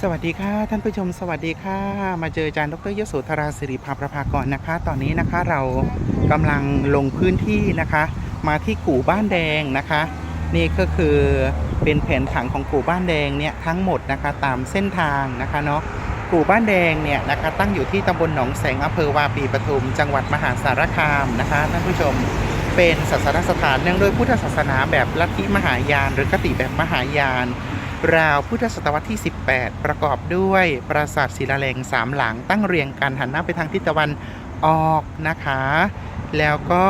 สวัสดีค่ะท่านผู้ชมสวัสดีค่ะ มาเจออาจารย์ดรยโสธราสิริภาประภากรนะคะ ตอนนี้นะคะเรากำลังลงพื้นที่นะคะ มาที่กู่บ้านแดงนะคะ นี่ก็คือเป็นแผนผังของกู่บ้านแดงเนี่ยทั้งหมดนะคะตามเส้นทางนะคะเนาะกู่บ้านแดงเนี่ยนะคะตั้งอยู่ที่ตำบลหนองแสงอำเภอวาปีปทุม จังหวัดมหาสารคามนะคะท่านผู้ชมเป็นศาสนสถานเนื่องด้วยพุทธศาสนาแบบลัทธิมหายาน หรือคติแบบมหายาน ราวพุทธศตวรรษที่ 18 ประกอบด้วยปราสาทศิลาแรงสามหลังตั้งเรียงกันหันหน้าไปทางทิศตะวันออกนะคะ แล้วก็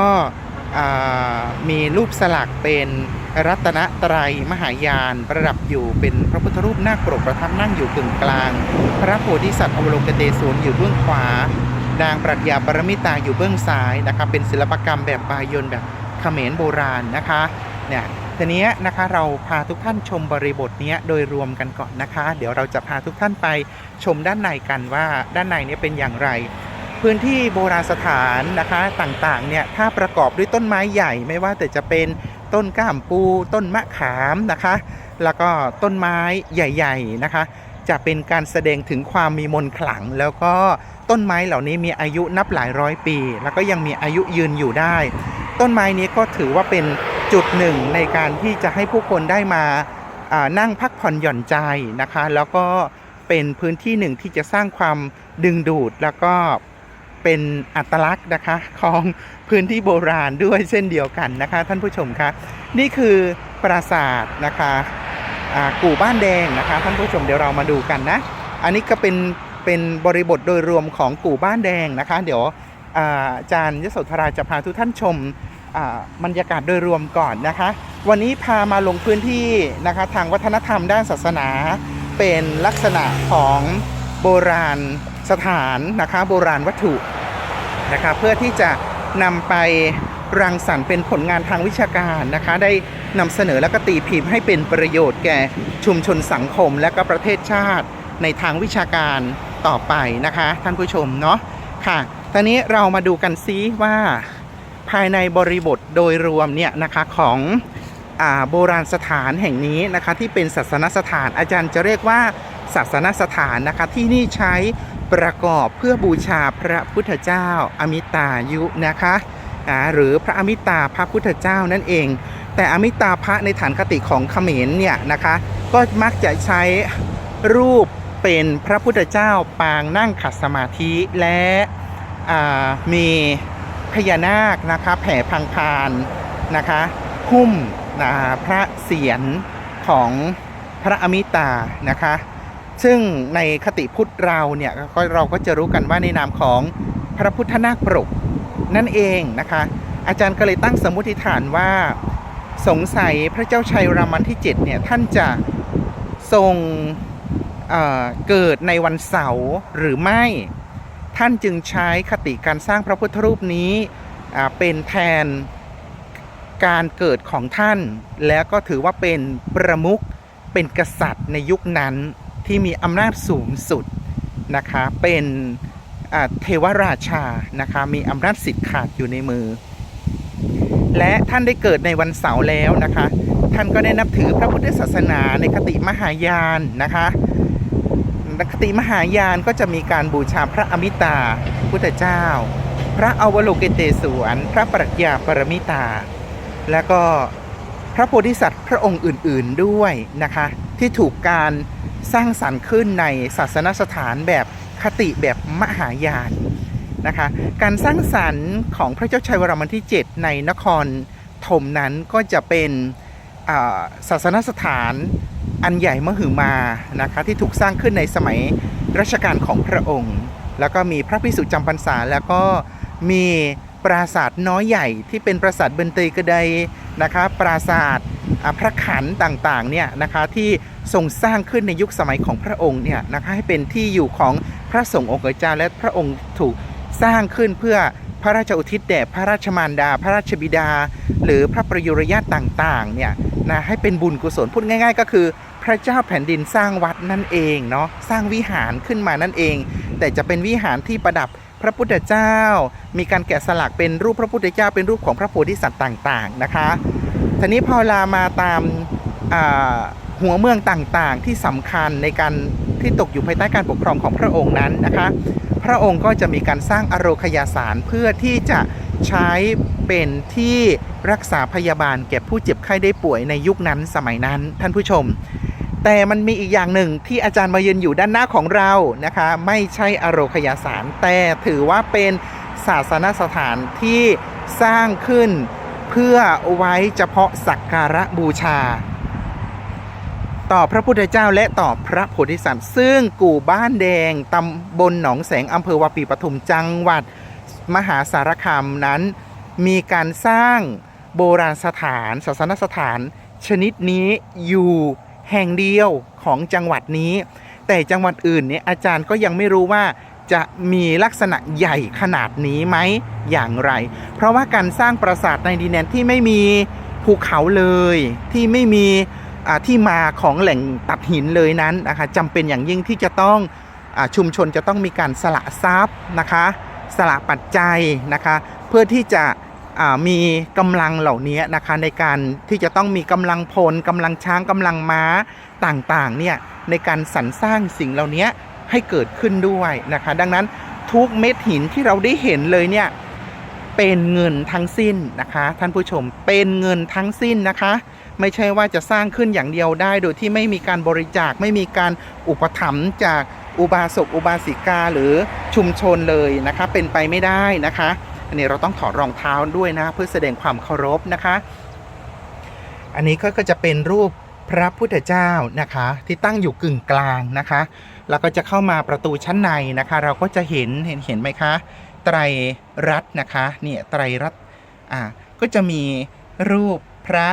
มีรูปสลักเป็นรัตนตรัยมหายานประดับอยู่เป็นพระพุทธรูปหน้าคปรกประทับนั่งอยู่กึ่งกลาง พระโพธิสัตว์อวโลกเตศวนอยู่เบื้องขวานางปรัชญาปรมิตาอยู่เบื้องซ้ายนะคะเป็นศิลปกรรมแบบบายนแบบเขมรโบราณนะคะเนี่ย ทีนี้นะคะเราพาทุกท่านชมบริบทนี้โดยรวมกันก่อนนะคะ เดี๋ยวเราจะพาทุกท่านไปชมด้านในกันว่าด้านในนี้เป็นอย่างไร พื้นที่โบราณสถานนะคะต่างๆเนี่ยถ้าประกอบด้วยต้นไม้ใหญ่ไม่ว่าแต่จะเป็นต้นก้ามปู ต้นมะขามนะคะ แล้วก็ต้นไม้ใหญ่ๆนะคะ จะเป็นการแสดงถึงความมีมนต์ขลัง แล้วก็ต้นไม้เหล่านี้มีอายุนับหลายร้อยปี แล้วก็ยังมีอายุยืนอยู่ได้ ต้นไม้นี้ก็ถือว่าเป็น จุดหนึ่งในการที่จะให้ผู้คนได้มานั่งพักผ่อนหย่อนใจนะคะ แล้วก็เป็นพื้นที่หนึ่งที่จะสร้างความดึงดูดแล้วก็เป็นอัตลักษณ์นะคะของพื้นที่โบราณด้วยเช่นเดียวกันนะคะ ท่านผู้ชมคะนี่คือปราสาทนะคะกู่บ้านแดงนะคะ ท่านผู้ชมเดี๋ยวเรามาดูกันนะ อันนี้ก็เป็นเป็นบริบทโดยรวมของกู่บ้านแดงนะคะ เดี๋ยวอาจารย์ยโสธราจะพาทุกท่านชม บรรยากาศโดยรวมก่อนนะคะ วันนี้พามาลงพื้นที่นะคะทางวัฒนธรรมด้านศาสนา เป็นลักษณะของโบราณสถานนะคะโบราณวัตถุนะคะเพื่อที่จะนำไปรังสรรค์เป็นผลงานทางวิชาการนะคะ ได้นำเสนอและก็ตีพิมพ์ให้เป็นประโยชน์แก่ชุมชนสังคม และก็ประเทศชาติในทางวิชาการต่อไปนะคะ ท่านผู้ชมเนาะค่ะ ตอนนี้เรามาดูกันซิว่า ภายในบริบทโดยรวมเนี่ยนะคะของอโบราณสถานแห่งนี้นะคะที่เป็นศาสนสถานอาจารย์จะเรียกว่าศาสนสถานนะคะที่นี่ใช้ประกอบเพื่อบูชาพระพุทธเจ้าอมิตายุนะคะหรือพระอมิตาพระพุทธเจ้านั่นเอง แต่อมิตาพระในฐานคติของเขมรเนี่ยนะคะก็มักจะใช้รูปเป็นพระพุทธเจ้าปางนั่งขัดสมาธิและมี พญานาคนะคะแผ่พังพานนะคะหุ้มนะพระเศียรของพระอมิตานะคะ ซึ่งในคติพุทธเราเนี่ยเราก็จะรู้กันว่าในนามของพระพุทธนาคปรกนั่นเองนะคะ อาจารย์ก็เลยตั้งสมมติฐานว่า สงสัยพระเจ้าชัยรามันที่7เนี่ยท่านจะทรงเเกิดในวันเสาร์หรือไม่ ท่านจึงใช้คติการสร้างพระพุทธรูปนี้เป็นแทนการเกิดของท่าน แล้วก็ถือว่าเป็นประมุขเป็นกษัตริย์ในยุคนั้นที่มีอำนาจสูงสุดนะคะเป็นเทวราชานะคะมีอำนาจสิทธิ์ขาดอยู่ในมือ และท่านได้เกิดในวันเสาร์แล้วนะคะ ท่านก็ได้นับถือพระพุทธศาสนาในคติมหายานนะคะ คติมหายานก็จะมีการบูชาพระอมิตา พุทธเจ้า พระอวโลกิเตศวรพระปรัชญาปรมิตา แล้วก็พระโพธิสัตว์พระองค์อื่น ๆด้วยนะคะ ที่ถูกการสร้างสรรค์ขึ้นในศาสนสถานแบบคติแบบมหายานนะคะ การสร้างสรรค์ของพระเจ้าชัยวรมันที่ 7 ในนครธมนั้นก็จะเป็น ศาสนสถานอันใหญ่มหึมานะคะที่ถูกสร้างขึ้นในสมัยรัชกาลของพระองค์ แล้วก็มีพระพิสุจำพรรษา แล้วก็มีปราสาทน้อยใหญ่ที่เป็นปราสาทเบนเตยกระไดนะคะปราสาทพระขันต่างๆเนี่ยนะคะที่ทรงสร้างขึ้นในยุคสมัยของพระองค์เนี่ยนะคะให้เป็นที่อยู่ของพระสงฆ์องค์เจ้าและพระองค์ถูก สร้างขึ้นเพื่อพระราชอุทิศแด่พระราชมารดา พระราชบิดา หรือพระประยุรญาติต่างๆเนี่ยนะให้เป็นบุญกุศลพูดง่าย ๆ ก็คือ พระเจ้าแผ่นดินสร้างวัดนั่นเองเนาะสร้างวิหารขึ้นมานั่นเอง แต่จะเป็นวิหารที่ประดับพระพุทธเจ้า มีการแกะสลักเป็นรูปพระพุทธเจ้า เป็นรูปของพระโพธิสัตว์ต่างๆนะคะทีนี้พอลามาตามหัวเมืองต่างๆที่สำคัญในการ ที่ตกอยู่ภายใต้การปกครองของพระองค์นั้นนะคะ พระองค์ก็จะมีการสร้างอโรคยาสารเพื่อที่จะใช้เป็นที่รักษาพยาบาลแก่ผู้เจ็บไข้ได้ป่วยในยุคนั้นสมัยนั้นท่านผู้ชม แต่มันมีอีกอย่างหนึ่งที่อาจารย์มายืนอยู่ด้านหน้าของเรานะคะ ไม่ใช่อโรคยาสาร แต่ถือว่าเป็นศาสนสถานที่สร้างขึ้นเพื่อไว้เฉพาะสักการะบูชา ต่อพระพุทธเจ้าและต่อพระโพธิสัตว์ ซึ่งกู่บ้านแดงตำบลหนองแสงอำเภอวาปีปทุมจังหวัดมหาสารคามนั้น มีการสร้างโบราณสถานศาสนสถาน ชนิดนี้อยู่แห่งเดียวของจังหวัดนี้ แต่จังหวัดอื่นเนี่ยอาจารย์ก็ยังไม่รู้ว่าจะมีลักษณะใหญ่ขนาดนี้ไหมอย่างไร เพราะว่าการสร้างปราสาทในดินแดนที่ไม่มีภูเขาเลยที่ไม่มี ที่มาของแหล่งตัดหินเลยนั้นนะคะจำเป็นอย่างยิ่งที่จะต้องอชุมชนจะต้องมีการสละทรัพย์นะคะสละปัจจัยนะคะเพื่อที่จะมีกำลังเหล่านี้นะคะในการที่จะต้องมีกำลังพลกำลังช้างกำลังม้าต่างๆเนี่ยในการสรรสร้างสิ่งเหล่านี้ให้เกิดขึ้นด้วยนะคะดังนั้นทุกเม็ดหินที่เราได้เห็นเลยเนี่ยเป็นเงินทั้งสิ้นนะคะท่านผู้ชมเป็นเงินทั้งสิ้นนะคะ ไม่ใช่ว่าจะสร้างขึ้นอย่างเดียวได้ โดยที่ไม่มีการบริจาคไม่มีการอุปถัมภ์จากอุบาสกอุบาสิกาหรือชุมชนเลยนะคะเป็นไปไม่ได้นะคะ อันนี้เราต้องถอดรองเท้าด้วยนะเพื่อแสดงความเคารพนะคะ อันนี้ก็ก็จะเป็นรูปพระพุทธเจ้านะคะ ที่ตั้งอยู่กึ่งกลางนะคะ แล้วก็จะเข้ามาประตูชั้นในนะคะ เราก็จะเห็นเห็นเห็นไหมคะ ไตรรัตน์นะคะเนี่ยไตรรัตน์อ่าก็จะมีรูปพระ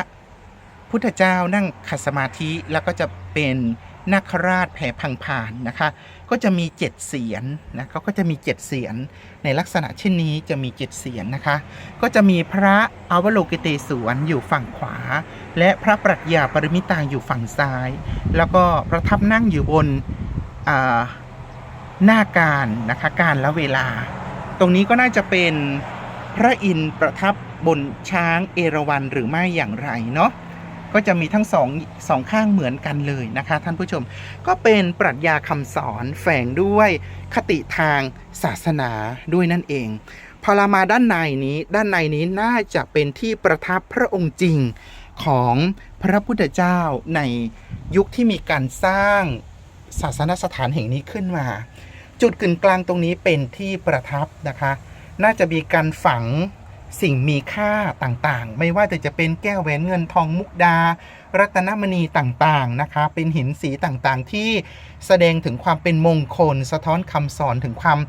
พุทธเจ้านั่งขัดสมาธิแล้วก็จะเป็นนาคราชแผ่พังผ่านนะคะ ก็จะมีเจ็ดเสียนนะเขาก็จะมีเจ็ดเสียนในลักษณะเช่นนี้จะมีเจ็ดเสียนนะคะ ก็จะมีพระอวโลกิเตศวรอยู่ฝั่งขวา และพระปรัชญาปริมิตาอยู่ฝั่งซ้าย แล้วก็ประทับนั่งอยู่บนอ่าหน้าการนะคะการละเวลา ตรงนี้ก็น่าจะเป็นพระอินทร์ประทับบนช้างเอราวัณหรือไม่อย่างไรเนาะ ก็จะมีทั้งสองสองข้างเหมือนกันเลยนะคะ ท่านผู้ชม ก็เป็นปรัชญาคำสอนแฝงด้วยคติทางศาสนาด้วยนั่นเอง พอเรามาด้านในนี้ ด้านในนี้น่าจะเป็นที่ประทับพระองค์จริงของพระพุทธเจ้าในยุคที่มีการสร้างศาสนสถานแห่งนี้ขึ้นมา จุดกึ่งกลางตรงนี้เป็นที่ประทับนะคะ น่าจะมีการฝัง สิ่งมีค่าต่างๆ ไม่ว่าแต่จะเป็นแก้วแหวนเงินทองมุกดา รัตนมณีต่างๆนะคะ เป็นหินสีต่างๆ ที่แสดงถึงความเป็นมงคล สะท้อนคำสอนถึงความ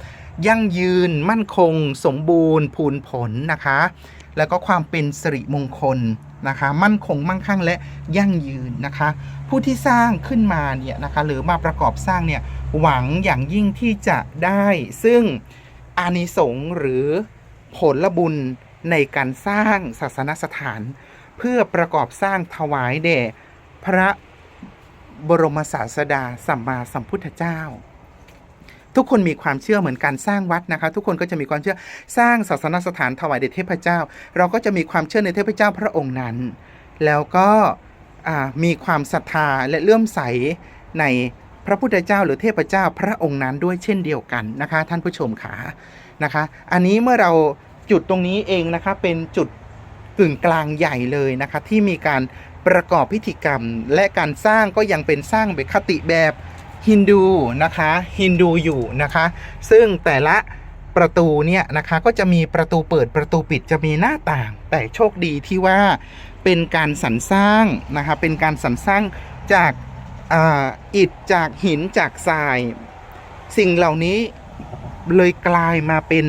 ยั่งยืน มั่นคง สมบูรณ์พูนผลนะคะ แล้วก็ความเป็นสิริมงคลนะคะ มั่นคงมั่งคั่งและยั่งยืนนะคะ ผู้ที่สร้างขึ้นมาเนี่ยนะคะหรือมาประกอบสร้างเนี่ยหวังอย่างยิ่งที่จะได้ซึ่งอานิสงส์หรือผลบุญ ในการสร้างศาสนสถาน เพื่อประกอบสร้างถวายแด่ พระบรมศาสดาสัมมาสัมพุทธเจ้า ทุกคนมีความเชื่อเหมือนการสร้างวัดนะคะ ทุกคนก็จะมีความเชื่อสร้างศาสนสถานถวายแด่เทพเจ้า เราก็จะมีความเชื่อในเทพเจ้าพระองค์นั้น แล้วก็มีความศรัทธาและเลื่อมใสในพระพุทธเจ้าหรือเทพเจ้าพระองค์นั้นด้วยเช่นเดียวกันนะคะ ท่านผู้ชมขานะคะ อันนี้เมื่อเรา จุดตรงนี้เองนะคะเป็นจุดกึ่งกลางใหญ่เลยนะคะที่มีการประกอบพิธีกรรม และการสร้างก็ยังเป็นสร้างแบบคติแบบฮินดูนะคะฮินดูอยู่นะคะ ซึ่งแต่ละประตูเนี่ยนะคะก็จะมีประตูเปิดประตูปิดจะมีหน้าต่าง แต่โชคดีที่ว่าเป็นการสรรสร้างนะคะเป็นการสรรสร้างจากอิฐจากหินจากทราย สิ่งเหล่านี้เลยกลายมาเป็น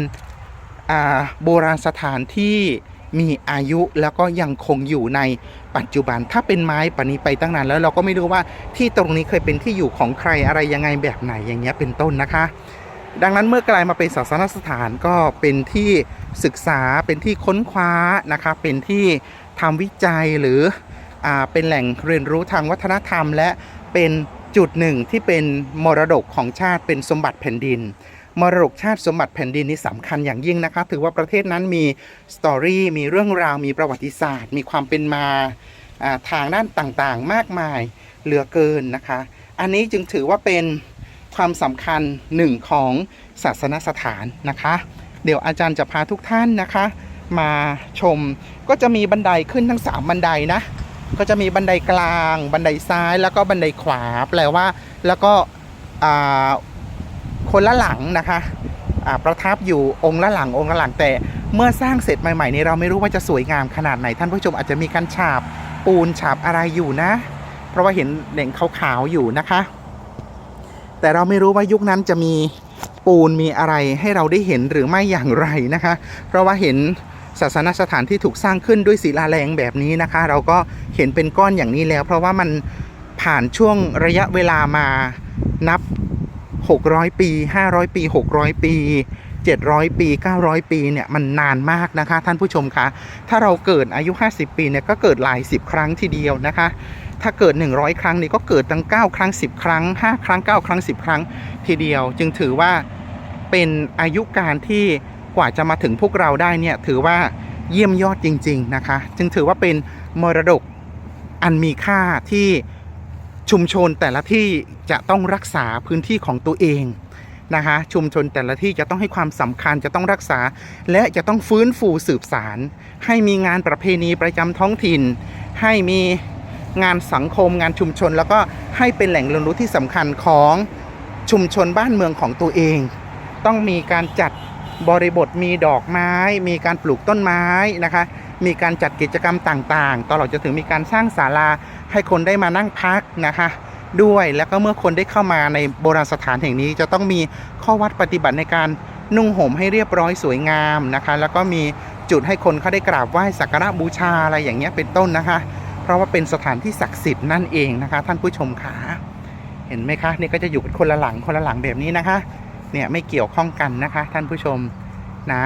โบราณสถานที่มีอายุแล้วก็ยังคงอยู่ในปัจจุบันถ้าเป็นไม้ปานนี้ไปตั้งนานแล้วเราก็ไม่รู้ว่าที่ตรงนี้เคยเป็นที่อยู่ของใครอะไรยังไงแบบไหนอย่างเงี้ยเป็นต้นนะคะ ดังนั้นเมื่อกลายมาเป็นศาสนสถานก็เป็นที่ศึกษาเป็นที่ค้นคว้านะคะเป็นที่ทำวิจัยหรืออเป็นแหล่งเรียนรู้ทางวัฒนธรรม และเป็นจุดหนึ่งที่เป็นมรดกของชาติเป็นสมบัติแผ่นดิน มรดกชาติสมบัติแผ่นดินนี่สำคัญอย่างยิ่งนะคะ ถือว่าประเทศนั้นมีสตอรี่มีเรื่องราวมีประวัติศาสตร์ มีความเป็นมาทางด้านต่างๆ มากมายเหลือเกินนะคะ อันนี้จึงถือว่าเป็นความสำคัญหนึ่งของศาสนสถานนะคะ เดี๋ยวอาจารย์จะพาทุกท่านนะคะ มาชมก็จะมีบันไดขึ้นทั้ง 3 บันไดนะ ก็จะมีบันไดกลาง บันไดซ้ายแล้วก็บันไดขวา แปลว่าแล้วก็ คนละหลังนะคะประทับอยู่องค์ละหลังองค์ละหลังแต่เมื่อสร้างเสร็จใหม่ๆนี้เราไม่รู้ว่าจะสวยงามขนาดไหนท่านผู้ชมอาจจะมีการฉาบปูนฉาบอะไรอยู่นะ เพราะว่าเห็นเหล่งขาวๆอยู่นะคะ แต่เราไม่รู้ว่ายุคนั้นจะมีปูนมีอะไรให้เราได้เห็นหรือไม่อย่างไรนะคะ เพราะว่าเห็นศาสนสถานที่ถูกสร้างขึ้นด้วยศิลาแรงแบบนี้นะคะ เราก็เห็นเป็นก้อนอย่างนี้แล้ว เพราะว่ามันผ่านช่วงระยะเวลามานับ 600 ปี 500 ปี 600 ปี 700 ปี 900 ปีเนี่ยมันนานมากนะคะ ท่านผู้ชมคะถ้าเราเกิดอายุ 50 ปีเนี่ยก็เกิดหลาย 10 ครั้งทีเดียวนะคะ ถ้าเกิด 100 ครั้งนี่ก็เกิดตั้ง 9 ครั้ง 10 ครั้ง 5 ครั้ง 9 ครั้ง 10 ครั้งทีเดียว จึงถือว่าเป็นอายุการที่กว่าจะมาถึงพวกเราได้เนี่ยถือว่าเยี่ยมยอดจริง ๆนะคะ จึงถือว่าเป็นมรดกอันมีค่าที่ ชุมชนแต่ละที่จะต้องรักษาพื้นที่ของตัวเองนะคะชุมชนแต่ละที่จะต้องให้ความสำคัญจะต้องรักษา และจะต้องฟื้นฟูสืบสาร ให้มีงานประเพณีประจำท้องถิ่น ให้มีงานสังคมงานชุมชน แล้วก็ให้เป็นแหล่งเรียนรู้ที่สำคัญของชุมชนบ้านเมืองของตัวเอง ต้องมีการจัดบริบทมีดอกไม้ มีการปลูกต้นไม้นะคะ มีการจัดกิจกรรมต่างๆ ตลอดจนถึงมีการสร้างศาลาให้คนได้มานั่งพักนะคะด้วยแล้วก็เมื่อคนได้เข้ามาในโบราณสถานแห่งนี้จะต้องมีข้อวัดปฏิบัติในการนุ่งห่มให้เรียบร้อยสวยงามนะคะ แล้วก็มีจุดให้คนเขาได้กราบไหว้สักการะบูชาอะไรอย่างเงี้ยเป็นต้นนะคะ เพราะว่าเป็นสถานที่ศักดิ์สิทธิ์นั่นเองนะคะ ท่านผู้ชมค่ะเห็นไหมคะนี่ก็จะอยู่คนละหลังคนละหลังแบบนี้นะคะ เนี่ยไม่เกี่ยวข้องกันนะคะ ท่านผู้ชมนะ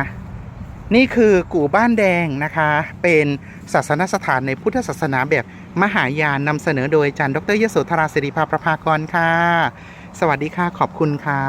นี่คือกู่บ้านแดงนะคะ เป็นศาสนสถานในพุทธศาสนาแบบมหายานนำเสนอโดยอาจารย์ดรยโสธราสิริภาประภากรค่ะ สวัสดีค่ะ ขอบคุณค่ะ